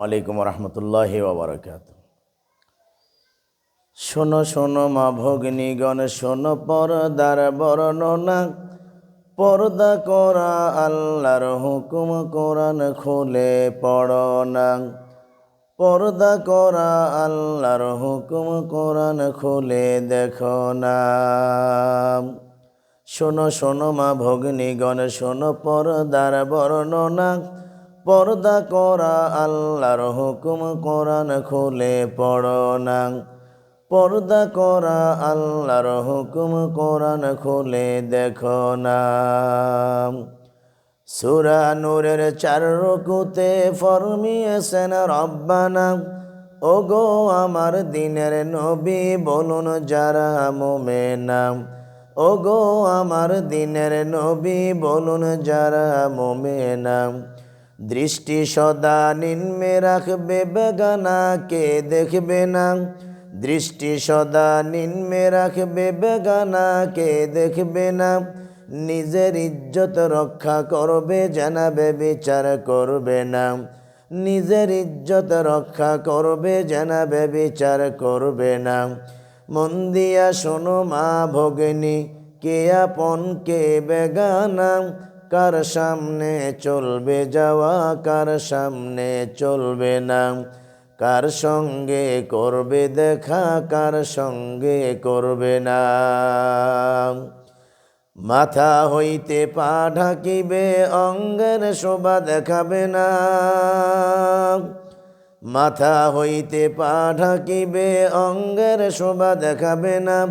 আলাইকুম রহমতুল্লাহ ওবরাকাত শোনো শোনো মা ভগ্নীগণ, শোনো পর্দার বর্ণনা পর্দা করা আল্লাহর হুকুম কোরআন খুলে পড়ো না। পর্দা করা আল্লাহর হুকুম কোরআন খুলে দেখো না। শোনো শোনো মা ভগ্নীগণ, শোনো পর্দার বর্ণনা পর্দা করা, আল্লাহর হুকুম কোরআন খুলে পড়ো না। পর্দা করা, আল্লাহর হুকুম কোরআন খুলে দেখো না। সুরা নূরের চার রকুতে ফরমিয়েছেন রব্বানা। ওগো আমার দিনের নবী বলুন যারা মোমেনা। ওগো আমার দিনের নবী বলুন যারা মোমেনা। দৃষ্টি সদা নিম্নে রাখবে, বেগানা কে দেখবে না? দৃষ্টি সদা নিম্নে রাখবে, বেগানা কে দেখবে না? নিজের ইজ্জত রক্ষা করবে, জানাবে, বিচার করবে না। নিজের ইজ্জত রক্ষা করবে, জানাবে, বিচার করবে না। মন দিয়া শোনো মা ভগিনী, কে আপন, কে বেগানা? কার সামনে চলবে যাওয়া, কার সামনে চলবে না। কার সঙ্গে করবে দেখা, কার সঙ্গে করবে না। মাথা হইতে পা ঢাকিবে, অঙ্গের শোভা দেখাবে না। মাথা হইতে পা ঢাকিবে, অঙ্গের শোভা দেখাবে না।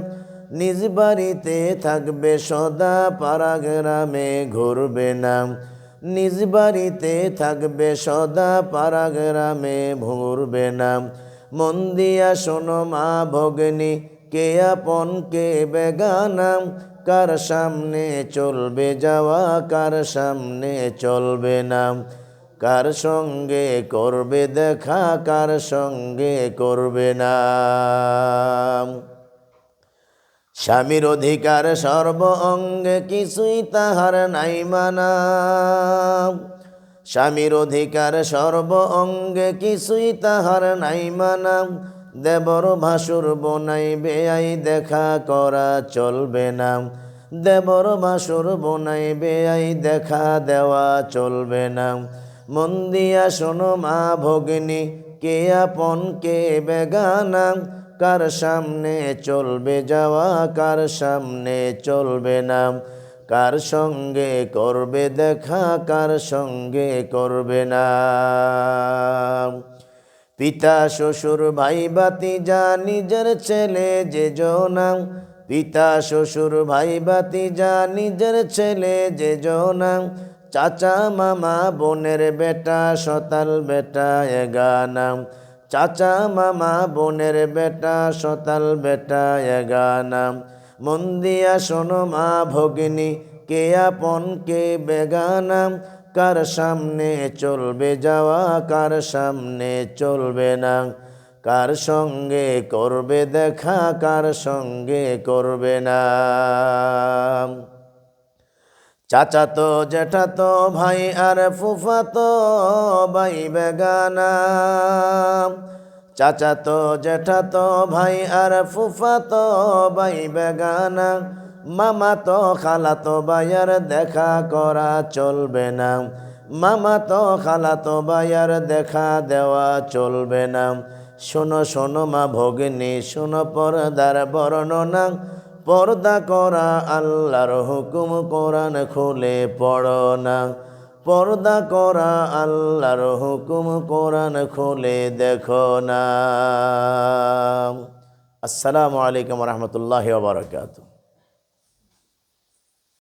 নিজ বাড়িতে থাকবে সদা পাড়া গ্রামে ঘুরবে না। নিজ বাড়িতে থাকবে সদা পাড়া গ্রামে ঘুরবে না। মন দিয়া শোনো মা ভগ্নী, কে আপন, কে বেগানা? কার সামনে চলবে যাওয়া, কার সামনে চলবে না। কার সঙ্গে করবে দেখা, কার সঙ্গে করবে না। স্বামীর অধিকার সর্ব অঙ্গে কিছুই তাহার নাই মানা। স্বামীর অধিকার সর্ব অঙ্গে কিছুই তাহার নাই মানা। দেবর ভাসুর বনাই বেআই দেখা করা চলবে না। দেবর ভাসুর বনাই বেআই দেখা দেওয়া চলবে না। মন্দিয়া শোনো মা ভগিনী, কে আপন, কে বেগানা। কার সামনে চলবে যাওয়া, কার সামনে চলবে না? কার সঙ্গে করবে দেখা, কার সঙ্গে করবে না? পিতা, শ্বশুর, ভাই বাতি যা নিজের ছেলে, যে জনা পিতা, শ্বশুর, ভাই বাতি যা নিজের ছেলে, যে জনা চাচা, মামা, বোনের বেটা, সতাল বেটা, এগানা। চাচা মামা বোনের বেটা, সতাল বেটা, এগানা। মন দিয়া শোনো মা ভগিনী, কে আপন, কে বেগানা। কার সামনে চলবে যাওয়া, কার সামনে চলবে না। কার সঙ্গে করবে দেখা, কার সঙ্গে করবে না। চাচা তো জেঠা তো, ভাই আর ফুফা তো ভাই বেগানা চাচা তো জেঠা তো, ভাই আর ফুফা তো ভাই বেগানা মামা তো, খালা তো ভাইয়ার দেখা করা চলবে না। মামা তো, খালা তো ভাইয়ার দেখা দেওয়া চলবে না। শোনো শোনো মা ভগিনী, শোনো পর্দার বর্ণনা। পর্দা করা আল্লাহর হুকুম কোরআন খুলে পড়ো না পর্দা করা আল্লাহর হুকুম কোরআন খুলে দেখো না আসসালামু আলাইকুম রহমতুল্লাহ বারকাত